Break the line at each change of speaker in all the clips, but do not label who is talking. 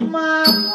Mom.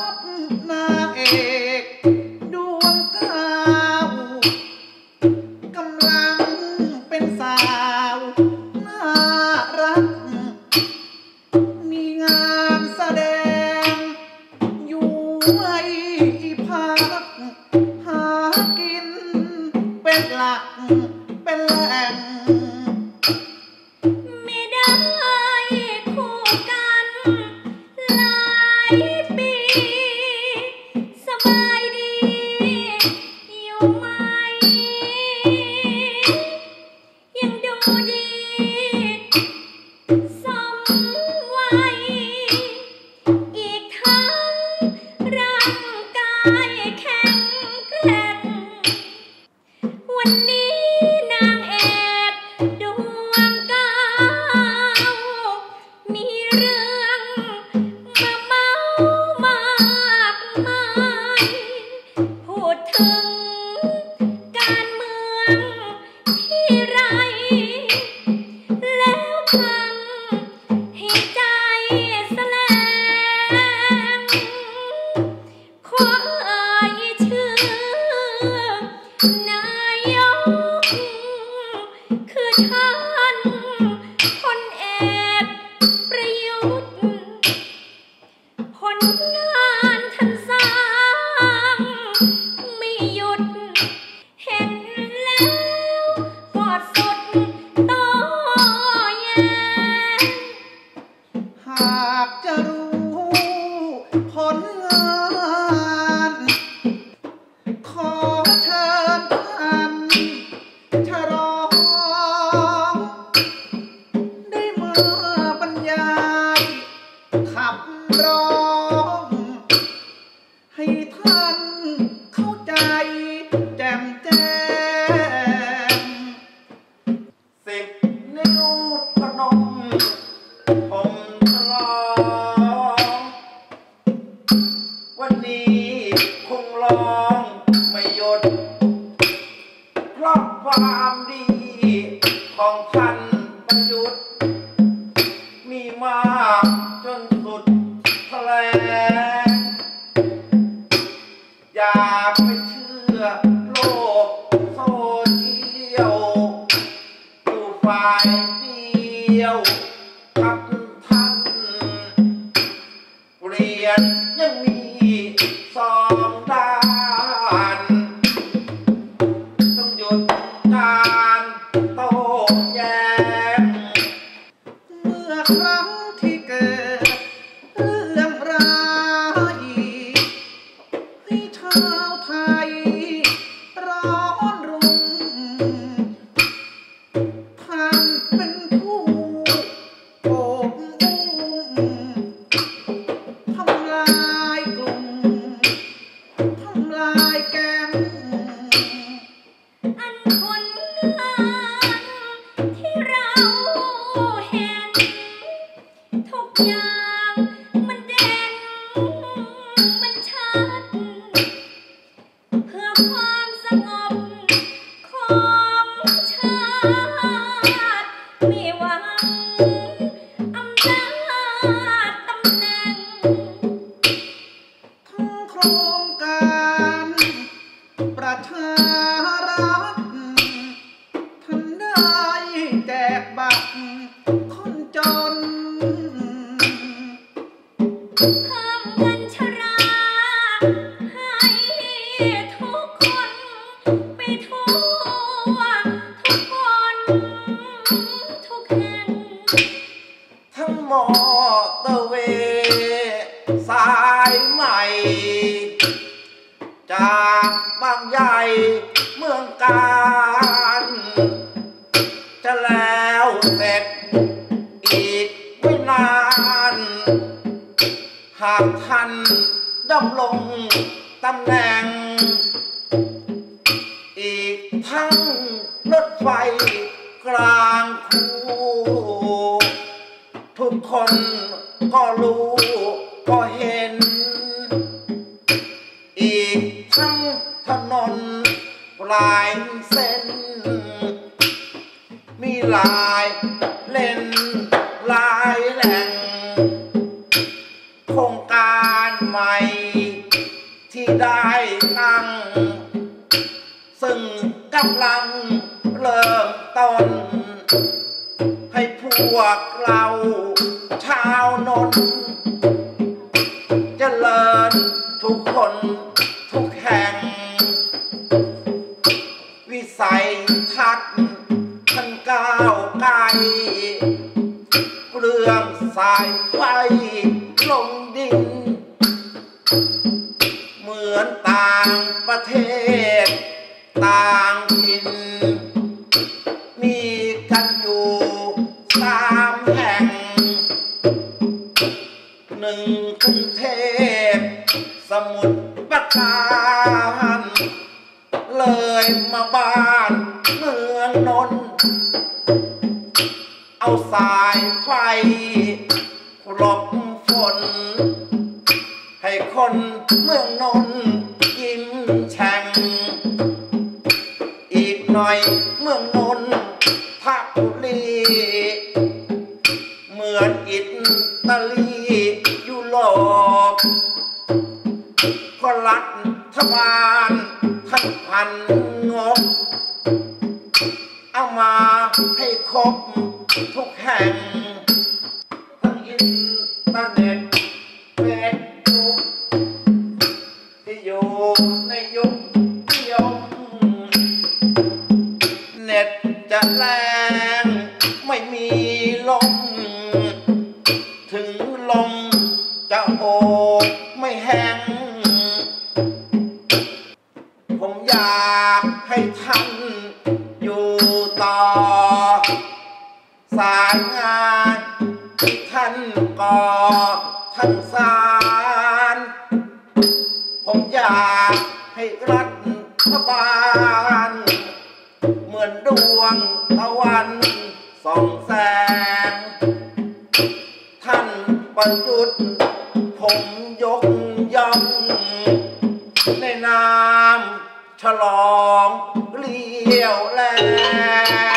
เท่านดำ
รงตำแหน่ง
อีกทั้งรถไฟกลางคูทุกคนก็รู้ก็เห็น อีกทั้งถนนปลายเส้น มีหลายเล่น ริ่มต้นให้พวกเราชาวนนท์เจริญทุกคนทุกแห่ง วิสัยทัศน์ท่านก้าวไกลเรื่องสายไฟลงดิน เหมือนต่างประเทศ ต่างถิ่น เอาสายไฟหลบฝน ให้คนเมืองนนท์ยิ้มแฉ่งอีกหน่อยเมืองนนท์ทับบุรีเหมือนอิตาลียุโรปก็รัฐบาลท่านพัน ทุกแห่งทั้งอินเทอร์เน็ตเฟซบุ๊กที่อยู่ในยุคนิยมเน็ตจะแรงไม่มีลมานก่อท่านสารผมอยากให้รัฐบาล เหมือนดวงตะวันส่องแสง ท่านประยุทธ์ผมยกย่องในนามฉลองเลี้ยวแรง